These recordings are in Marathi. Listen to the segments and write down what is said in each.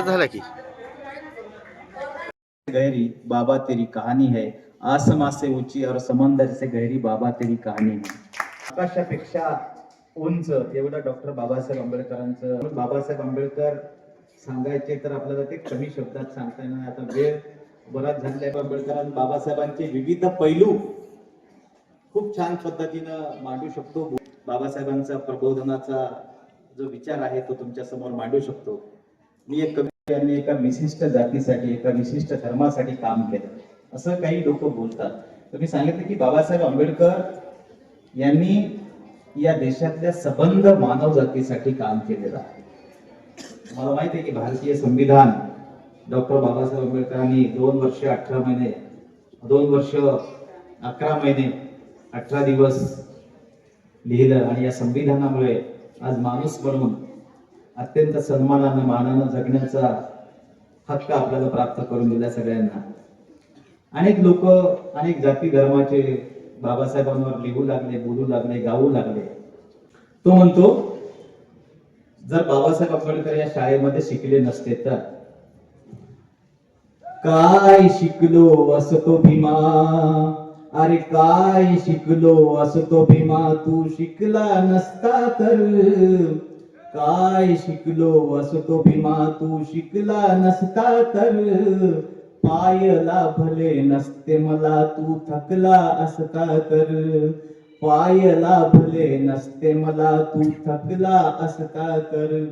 झाला की. गहरी बाबा तेरी कहाणी है. आसमा से ऊंची और समंदर से गहरी बाबा तेरी कहाणी है. आकाशापेक्षा उंच एवढं डॉक्टर बाबासाहेब आंबेडकरांचं. बाबासाहेब आंबेडकर सांगायचे तर आपल्याला ते कमी शब्दात सांगता येणार. आता वेळ बराच झालेला आहे. आंबेडकरांनी बाबासाहेबांचे विविध पैलू खूप छान पद्धतीनं मांडू शकतो. बाबासाहेबांचा प्रबोधनाचा जो विचार आहे तो तुमच्यासमोर मांडू शकतो. मी एक कवी यांनी एका विशिष्ट जातीसाठी एका विशिष्ट धर्मासाठी काम केलं. असं काही लोक बोलतात. तर मी सांगितलं की बाबासाहेब आंबेडकर यांनी या देशातल्या सबंध मानव जातीसाठी काम केलेलं आहे. मला माहिती आहे की भारतीय संविधान डॉक्टर बाबासाहेब आंबेडकरांनी दोन वर्ष अठरा महिने दोन वर्ष अकरा महिने अठरा दिवस लिहिलं आणि या संविधानामुळे आज माणूस म्हणून अत्यंत सन्मानानं मानानं जगण्याचा हक्क आपल्याला प्राप्त करून दिला सगळ्यांना. अनेक लोक अनेक जाती धर्माचे बाबासाहेबांवर लिहू लागले बोलू लागले गाऊ लागले. तो म्हणतो जर बाबासाहेब आंबेडकर या शाळेमध्ये शिकले नसते तर? काय शिकलो असतो भीमा? अरे काय शिकलो असतो भीमा? तू शिकला नसता तर? काय शिकलो असतो भीमा? तू शिकला नसता तर? पायला भले नसते मला तू थकला असता तर? पाय लाभले नसते मला तू थकला असता तर.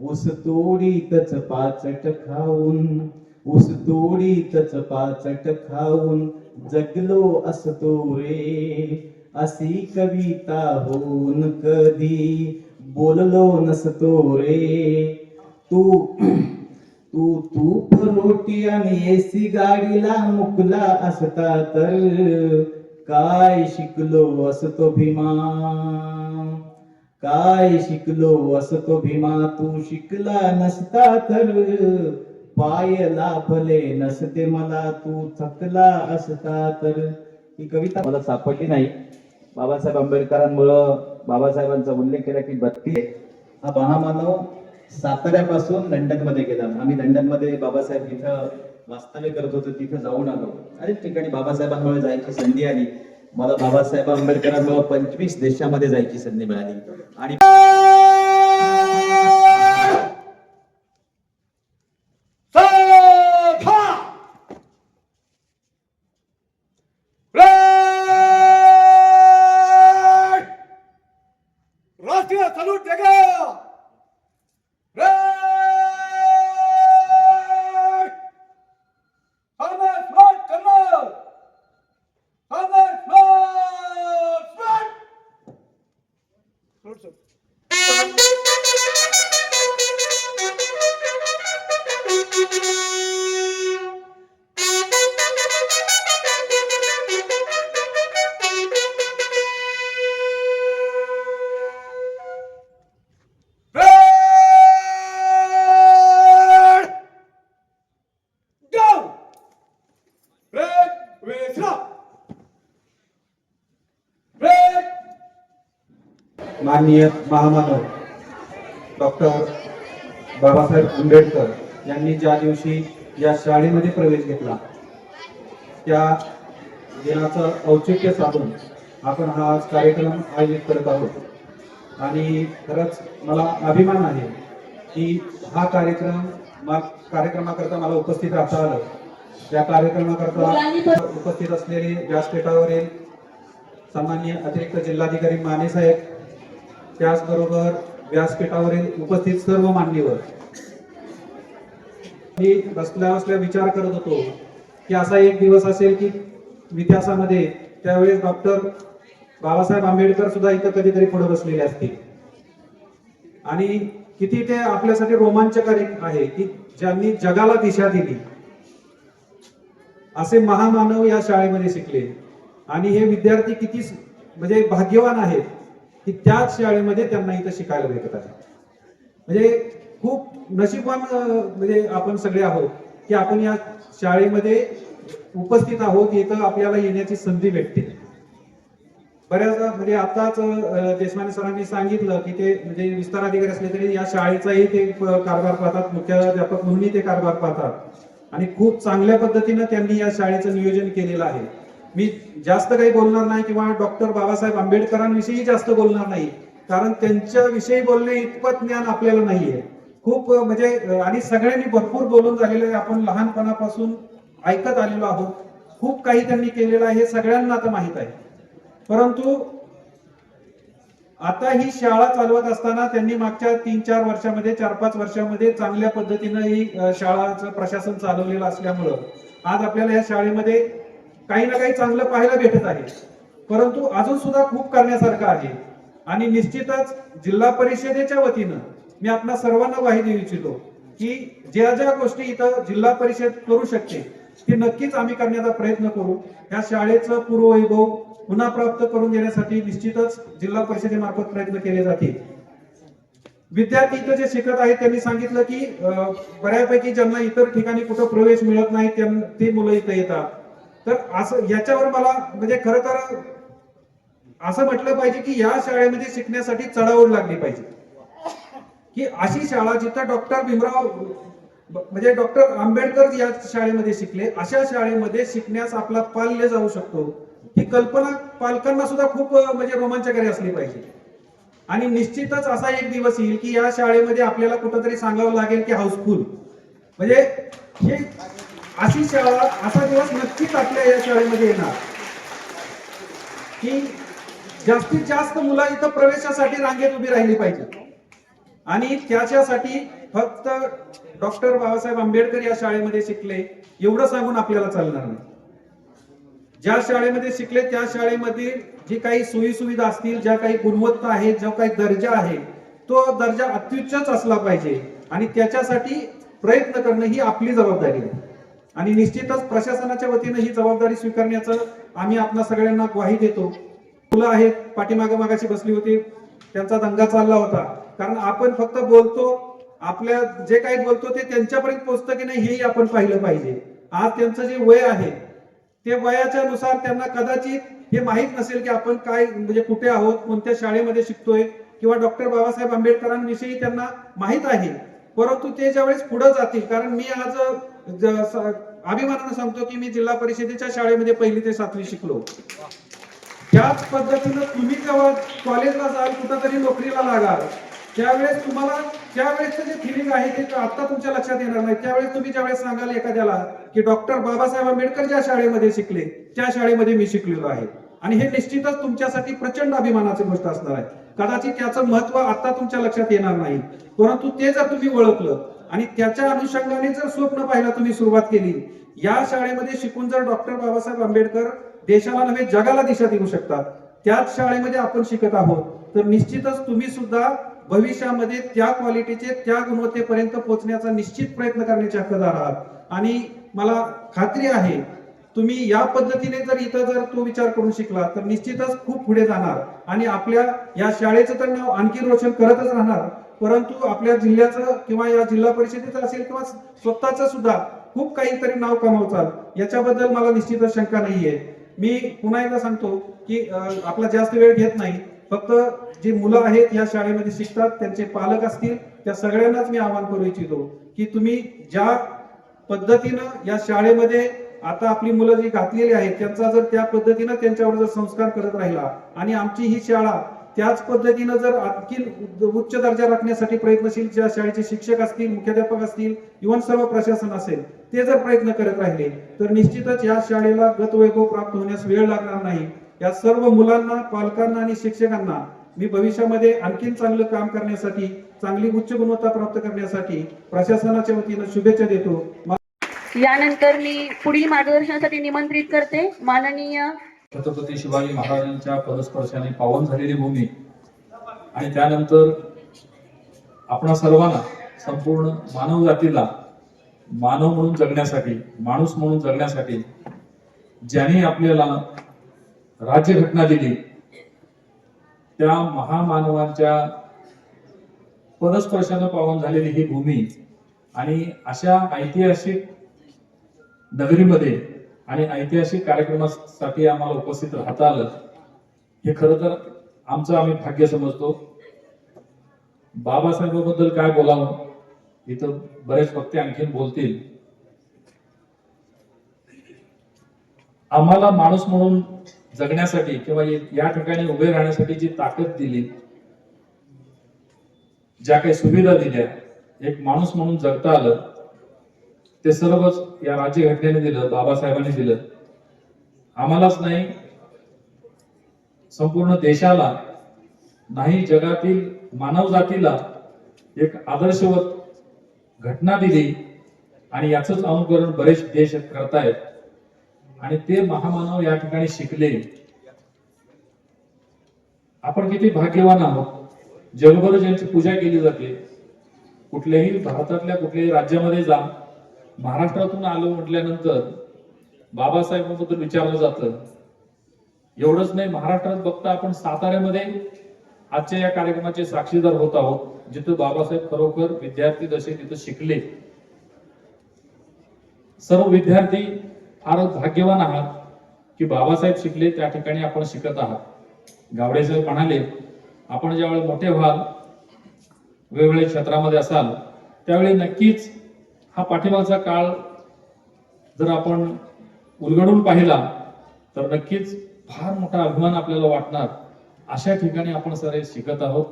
ऊस तोडीतच पाचट खाऊन ऊस तोडीतच पाचट खाऊन जगलो असतो रे. अशी कविता होऊन कधी बोललो नसतो रे. तू तू तूप रोटी आणि एसी गाडीला मुकला असता तर. काय शिकलो असतो भीमा? काय शिकलो असतो भीमा? तू शिकला नसता तर पाय भले नसते मला. तू थकला असता तर. ही कविता मला सापडली नाही. बाबासाहेब आंबेडकरांमुळं बाबासाहेबांचा उल्लेख केला की बत्ती हा महामानव साताऱ्यापासून लंडनमध्ये गेला. आम्ही लंडनमध्ये बाबासाहेब इथं वास्तव्य करत होतो तिथं जाऊन आलो. अनेक ठिकाणी बाबासाहेबांमुळे जायची संधी आली. मला बाबासाहेब आंबेडकरांमुळे पंचवीस देशामध्ये जायची संधी मिळाली. आणि माननीय महामानव डॉक्टर बाबासाहेब आंबेडकर यांनी ज्या दिवशी या शाळेमध्ये प्रवेश घेतला त्या दिनाचं औचित्य साधून आपण हा आज कार्यक्रम आयोजित करत आहोत. आणि खरंच मला अभिमान आहे की हा कार्यक्रम मा- कार्यक्रमाकरता मला उपस्थित राहता आलं. या कार्यक्रमाकरता उपस्थित असलेले व्यासपीठावरील सामान्य अतिरिक्त जिल्हाधिकारी माने साहेब त्याचबरोबर व्यासपीठावरील उपस्थित सर्व मान्यवर. मी बसल्या बसल्या विचार करत होतो की असा एक दिवस असेल की इतिहासामध्ये त्यावेळेस डॉक्टर बाबासाहेब आंबेडकर सुद्धा इथं कधीतरी पुढे बसलेले असतील. आणि किती ते आपल्यासाठी रोमांचकारी आहे की ज्यांनी जगाला दिशा दिली. असे महामानव या शाळेमध्ये शिकले. आणि हे विद्यार्थी किती म्हणजे भाग्यवान आहेत. की त्याच शाळेमध्ये त्यांना इथं शिकायला भेटत आहे. म्हणजे खूप नशीबवान म्हणजे आपण सगळे आहोत की आपण या शाळेमध्ये उपस्थित आहोत इथं आपल्याला येण्याची संधी भेटते. बऱ्याचदा म्हणजे आताच देशमाने सरांनी सांगितलं की ते म्हणजे विस्तार अधिकारी असले तरी या शाळेचाही ते कारभार पाहतात मुख्याध्यापक म्हणूनही ते कारभार पाहतात. आणि खूप चांगल्या पद्धतीनं त्यांनी या शाळेचं नियोजन केलेलं आहे. मी जास्त काही बोलणार नाही किंवा डॉक्टर बाबासाहेब आंबेडकरांविषयी जास्त बोलणार नाही. कारण त्यांच्याविषयी बोलणे इतपत ज्ञान आपल्याला नाहीये. खूप म्हणजे आणि सगळ्यांनी भरपूर बोलून झालेलं आहे. आपण लहानपणापासून ऐकत आलेलो आहोत. खूप काही त्यांनी केलेलं आहे. हे सगळ्यांना आता माहीत आहे. परंतु आता ही शाळा चालवत असताना त्यांनी मागच्या तीन चार वर्षामध्ये चार पाच वर्षामध्ये चांगल्या पद्धतीनं ही शाळाचं प्रशासन चालवलेलं असल्यामुळं आज आपल्याला या शाळेमध्ये काही ना काही चांगलं पाहायला भेटत आहे. परंतु अजून सुद्धा खूप करण्यासारखं आहे. आणि निश्चितच जिल्हा परिषदेच्या वतीनं मी आपल्या सर्वांना माहिती देऊ इच्छितो की ज्या ज्या गोष्टी इथं जिल्हा परिषद करू शकते ते नक्कीच आम्ही करण्याचा प्रयत्न करू. या शाळेचं पूर्ववैभव पुन्हा प्राप्त करून देण्यासाठी निश्चितच जिल्हा परिषदेमार्फत प्रयत्न केले जातील. विद्यार्थी इथं जे शिकत आहेत त्यांनी सांगितलं की बऱ्यापैकी ज्यांना इतर ठिकाणी कुठं प्रवेश मिळत नाही ते मुलं इथं येतात. तर असं याच्यावर मला म्हणजे खर तर असं म्हटलं पाहिजे की या शाळेमध्ये शिकण्यासाठी चढाओढ लागली पाहिजे. की अशी शाळा जिथं डॉक्टर भीमराव म्हणजे डॉक्टर आंबेडकर या शाळेमध्ये शिकले अशा शाळेमध्ये शिकण्यास आपला पाल्य जाऊ शकतो. ही कल्पना पालकांना सुद्धा खूप म्हणजे रोमांचकारी असली पाहिजे. आणि निश्चितच असा एक दिवस येईल की या शाळेमध्ये आपल्याला कुठंतरी सांगावं लागेल की हाऊसफुल. म्हणजे हे अशी शाळा असा दिवस नक्कीच आपल्या या शाळेमध्ये येणार. की जास्तीत जास्त मुलं इथं प्रवेशासाठी रांगेत उभी राहिली पाहिजे. आणि त्याच्यासाठी फक्त डॉक्टर बाबासाहेब आंबेडकर या शाळेमध्ये शिकले एवढं सांगून आपल्याला चालणार नाही. ज्या शाळेमध्ये शिकले त्या शाळेमध्ये जी काही सोयी सुविधा असतील ज्या काही गुणवत्ता आहे जो काही दर्जा आहे तो दर्जा अत्युच्चच असला पाहिजे. आणि त्याच्यासाठी प्रयत्न करणं ही आपली जबाबदारी आहे. आणि निश्चितच प्रशासनाच्या वतीनं ही जबाबदारी स्वीकारण्याचं आम्ही आपल्या सगळ्यांना ग्वाही देतो. मुलं आहेत पाठीमागे मागाशी बसली होती. त्यांचा दंगा चालला होता. कारण आपण फक्त बोलतो आपल्या जे काही बोलतो ते त्यांच्यापर्यंत पोहोचतं की नाही हेही आपण पाहिलं पाहिजे. आज त्यांचं जे वय आहे ते वयाच्या नुसार त्यांना कदाचित हे माहीत नसेल की आपण काय म्हणजे कुठे आहोत कोणत्या शाळेमध्ये शिकतोय किंवा डॉक्टर बाबासाहेब आंबेडकरांविषयी त्यांना माहीत आहे. परंतु ते ज्यावेळेस पुढे जातील कारण मी आज अभिमानानं सांगतो की मी जिल्हा परिषदेच्या शाळेमध्ये पहिली ते सातवी शिकलो. त्याच पद्धतीनं तुम्ही जेव्हा कॉलेजला जाल कुठंतरी नोकरीला लागाल त्यावेळेस तुम्हाला त्यावेळेसचं जे फिलिंग आहे ते आता तुमच्या लक्षात येणार नाही. त्यावेळेस तुम्ही ज्यावेळेस सांगाल एखाद्याला की डॉक्टर बाबासाहेब आंबेडकर ज्या शाळेमध्ये शिकले त्या शाळेमध्ये मी शिकलेलो आहे. आणि हे निश्चितच तुमच्यासाठी प्रचंड अभिमानाची गोष्ट असणार आहे. कदाचित त्याचं महत्त्व आता तुमच्या लक्षात येणार नाही. परंतु ते जर तुम्ही ओळखलं आणि त्याच्या अनुषंगाने जर स्वप्न पाहायला तुम्ही सुरुवात केली या शाळेमध्ये शिकून जर डॉक्टर बाबासाहेब आंबेडकर देशाला नव्हे जगाला दिशा देऊ शकतात त्याच शाळेमध्ये आपण शिकत आहोत तर निश्चितच तुम्ही सुद्धा भविष्यामध्ये त्या क्वालिटीचे त्या गुणवत्तेपर्यंत पोहोचण्याचा निश्चित प्रयत्न करण्याचे हक्कदार आहात. आणि मला खात्री आहे तुम्ही या पद्धतीने जर इथं जर तो विचार करून शिकला तर निश्चितच खूप पुढे जाणार. आणि आपल्या या शाळेचं तर नाव आणखी रोशन करतच राहणार. परंतु आपल्या जिल्ह्याचं किंवा या जिल्हा परिषदेचं असेल किंवा स्वतःचं सुद्धा खूप काहीतरी नाव कमावचाल. याच्याबद्दल मला निश्चितच शंका नाहीये. मी पुन्हा एकदा सांगतो की आपला जास्त वेळ घेत नाही. फक्त जी मुलं आहेत या शाळेमध्ये शिकतात त्यांचे पालक असतील त्या सगळ्यांनाच मी आवाहन करू इच्छितो की तुम्ही ज्या पद्धतीनं या शाळेमध्ये आता आपली मुलं जी घातलेली आहेत त्यांचा जर त्या पद्धतीनं त्यांच्यावर जर संस्कार करत राहिला आणि आमची ही शाळा त्याच पद्धतीनं जर आणखी उच्च दर्जा राखण्यासाठी प्रयत्नशील ज्या शाळेचे शिक्षक असतील मुख्याध्यापक असतील इव्हन सर्व प्रशासन असेल ते जर प्रयत्न करत राहिले तर निश्चितच या शाळेला गतवैभव प्राप्त होण्यास वेळ लागणार नाही. या सर्व मुलांना पालकांना आणि शिक्षकांना मी भविष्यामध्ये आणखीन चांगलं काम करण्यासाठी चांगली उच्च गुणवत्ता प्राप्त करण्यासाठी प्रशासनाच्या वतीनं शुभेच्छा देतो. यानंतर मी पुढील मार्गदर्शनासाठी निमंत्रित करते. माननीय छत्रपती शिवाजी महाराजांच्या पदस्पर्शाने पावन झालेली भूमी. आणि त्यानंतर आपणा सर्वांना संपूर्ण मानव जातीला मानव म्हणून जगण्यासाठी माणूस म्हणून जगण्यासाठी ज्यांनी आपल्याला राज्यघटना दिली त्या महामानवांच्या पदस्पर्शानं पावन झालेली ही भूमी आणि अशा ऐतिहासिक नगरीमध्ये आणि ऐतिहासिक कार्यक्रमासाठी आम्हाला उपस्थित राहता आलं. हे खरं तर आमचं आम्ही भाग्य समजतो. बाबासाहेबाबद्दल काय बोलावं इथं बरेच वक्ते आणखीन बोलतील. आम्हाला माणूस म्हणून जगण्यासाठी किंवा या ठिकाणी उभे राहण्यासाठी जी ताकद दिली ज्या काही सुविधा दिल्या एक माणूस म्हणून जगता आलं ते सर्वच या राज्यघटनेने दिलं बाबासाहेबांनी दिलं. आम्हालाच नाही संपूर्ण देशाला नाही जगातील मानव जातीला एक आदर्शवत घटना दिली आणि याच अनुकरण बरेच देश करतायत. आणि ते महामानव या ठिकाणी शिकले. आपण किती भाग्यवान आहोत. जगभर ज्यांची पूजा केली जाते कुठल्याही भारतातल्या कुठल्याही राज्यामध्ये जा महाराष्ट्रातून आलो म्हटल्यानंतर बाबासाहेबांबद्दल विचारलं जातं. एवढंच नाही महाराष्ट्रात बघता आपण साताऱ्यामध्ये आजच्या या कार्यक्रमाचे साक्षीदार होत आहोत जिथं बाबासाहेब खरोखर विद्यार्थी जसे तिथं शिकले. सर्व विद्यार्थी फारच भाग्यवान आहात की बाबासाहेब शिकले त्या ठिकाणी आपण शिकत आहात. गावडे साहेब म्हणाले आपण ज्यावेळी मोठे व्हाल वेगवेगळ्या क्षेत्रामध्ये असाल त्यावेळी नक्कीच हा पाठिंबाचा काळ जर आपण उलगडून पाहिला तर नक्कीच फार मोठा अभिमान आपल्याला वाटणार. अशा ठिकाणी आपण सारे शिकत आहोत.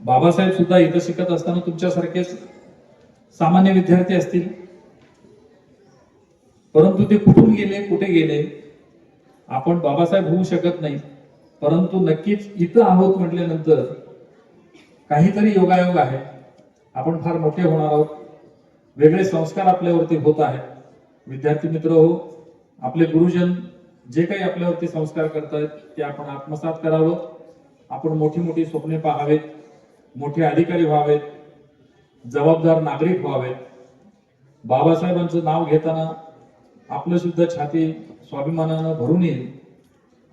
बाबासाहेब सुद्धा इथं शिकत असताना तुमच्यासारखेच सामान्य विद्यार्थी असतील. परंतु ते कुठून गेले कुठे गेले आपण बाबासाहेब होऊ शकत नाही. परंतु नक्कीच इथं आहोत म्हटल्यानंतर काहीतरी योगायोग आहे. आपण फार मोठे होणार आहोत. वेगळे संस्कार आपल्यावरती होत आहेत. विद्यार्थी मित्र हो आपले गुरुजन जे काही आपल्यावरती संस्कार करतायत ते आपण आत्मसात करावं. आपण मोठी मोठी स्वप्ने पाहावेत मोठे अधिकारी व्हावेत जबाबदार नागरिक व्हावेत. बाबासाहेबांचं नाव घेताना आपलं सुद्धा छाती स्वाभिमानानं भरून येईल.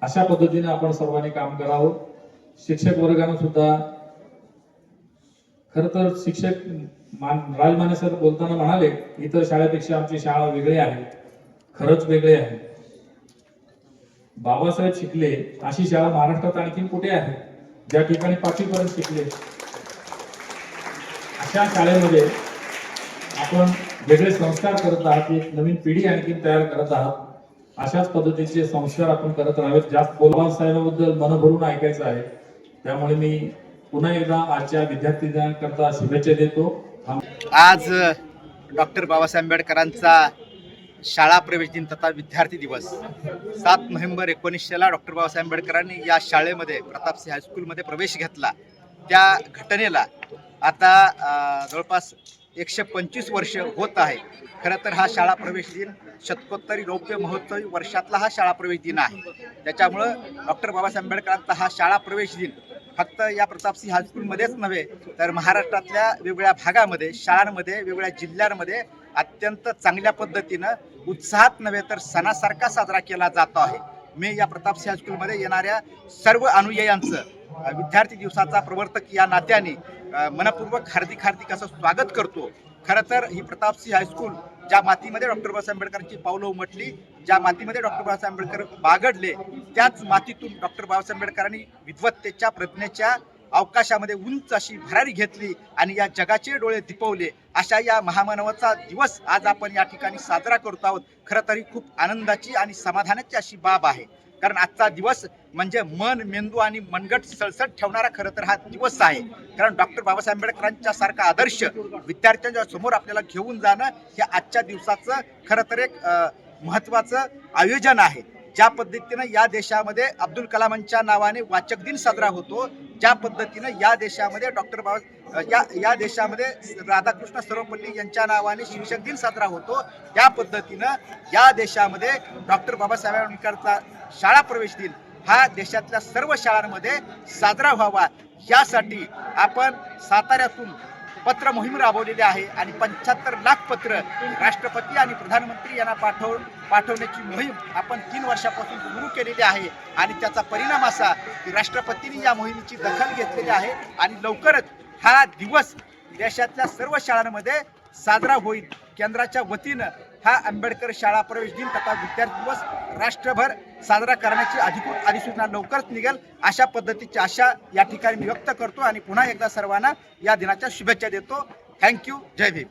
अशा पद्धतीने आपण सर्वांनी काम करावं. शिक्षक वर्गानं सुद्धा खर तर शिक्षक मान- राजमाने सर बोलताना म्हणाले इतर शाळेपेक्षा आमची शाळा वेगळी आहे. खरंच वेगळे आहे. बाबासाहेब शिकले अशी शाळा महाराष्ट्रात आणखीन कुठे आहे? ज्या ठिकाणी पाचवीपर्यंत शिकले. अशा शाळेमध्ये आपण वेगळे संस्कार करत आहात एक नवीन पिढी आणखीन तयार करत आहात. अशाच पद्धतीचे संस्कार आपण करत राहावेत. जास्त बोलवान साहेबाबद्दल मन भरून ऐकायचं आहे. त्यामुळे मी पुन्हा एकदा आजच्या विद्यार्थी शुभेच्छा देतो. आज डॉक्टर बाबासाहेब आंबेडकरांचा शाळा प्रवेश दिन तथा विद्यार्थी दिवस. सात नोव्हेंबर एकोणीसशेला डॉक्टर बाबासाहेब आंबेडकरांनी या शाळेमध्ये प्रतापसिंह हायस्कूलमध्ये प्रवेश घेतला. त्या घटनेला आता जवळपास एकशे पंचवीस वर्ष होत आहे. खरं तर हा शाळा प्रवेश दिन शतकोत्तरी रौप्य महोत्सवी वर्षातला हा शाळा प्रवेश दिन आहे. त्याच्यामुळं डॉक्टर बाबासाहेब आंबेडकरांचा हा शाळा प्रवेश दिन फक्त या प्रतापसिंह हायस्कूलमध्येच नव्हे तर महाराष्ट्रातल्या वेगवेगळ्या भागामध्ये शाळांमध्ये वेगवेगळ्या जिल्ह्यांमध्ये अत्यंत चांगल्या पद्धतीनं उत्साहात नव्हे तर सणासारखा साजरा केला जातो आहे. मी या प्रतापसिंह हायस्कूलमध्ये येणाऱ्या सर्व अनुयायांचं विद्यार्थी दिवसाचा प्रवर्तक या नात्याने मनपूर्वक हार्दिक हार्दिक असं स्वागत करतो. खरं तर ही प्रतापसिंह हायस्कूल ज्या मातीमध्ये डॉक्टर बाबासाहेब आंबेडकरांची पावलं उमटली ज्या मातीमध्ये डॉक्टर बाबासाहेब आंबेडकर बागडले त्याच मातीतून डॉक्टर बाबासाहेब आंबेडकरांनी विद्वत्तेच्या प्रज्ञेच्या अवकाशामध्ये उंच अशी भरारी घेतली आणि या जगाचे डोळे दिपवले. अशा या महामानवाचा दिवस आज आपण या ठिकाणी साजरा करतो आहोत. खरं तरी खूप आनंदाची आणि समाधानाची अशी बाब आहे. कारण आजचा दिवस म्हणजे मन मेंदू आणि मनगट सळसळ ठेवणारा खरं तर हा दिवस आहे. कारण डॉक्टर बाबासाहेब आंबेडकरांच्या सारखा आदर्श विद्यार्थ्यांच्या समोर आपल्याला घेऊन जाणं हे आजच्या दिवसाचं खरं तर एक महत्त्वाचं आयोजन आहे. ज्या पद्धतीनं या देशामध्ये अब्दुल कलामांच्या नावाने वाचक दिन साजरा होतो ज्या पद्धतीनं या देशामध्ये डॉक्टर बाबा या या देशामध्ये राधाकृष्ण सर्वपल्ली यांच्या नावाने शिक्षक दिन साजरा होतो त्या पद्धतीनं या देशामध्ये डॉक्टर बाबासाहेब आंबेडकरचा शाळा प्रवेश दिन हा देशातल्या सर्व शाळांमध्ये साजरा व्हावा. यासाठी आपण साताऱ्यातून पत्र मोहीम राबवलेली आहे आणि पंच्याहत्तर लाख पत्र राष्ट्रपती आणि प्रधानमंत्री यांना पाठव पाठवण्याची मोहीम आपण तीन वर्षापासून सुरू केलेली आहे. आणि त्याचा परिणाम असा की राष्ट्रपतींनी या मोहिमेची दखल घेतलेली आहे आणि लवकरच हा दिवस देशातल्या सर्व शाळांमध्ये साजरा होईल. केंद्राच्या वतीनं हा आंबेडकर शाळा प्रवेश दिन तथा विद्यार्थी दिवस राष्ट्रभर साजरा करण्याची अधिकृत अधिसूचना लवकरच निघेल. अशा पद्धतीची आशा या ठिकाणी मी व्यक्त करतो आणि पुन्हा एकदा सर्वांना या दिनाच्या शुभेच्छा देतो. थँक्यू जय भीम.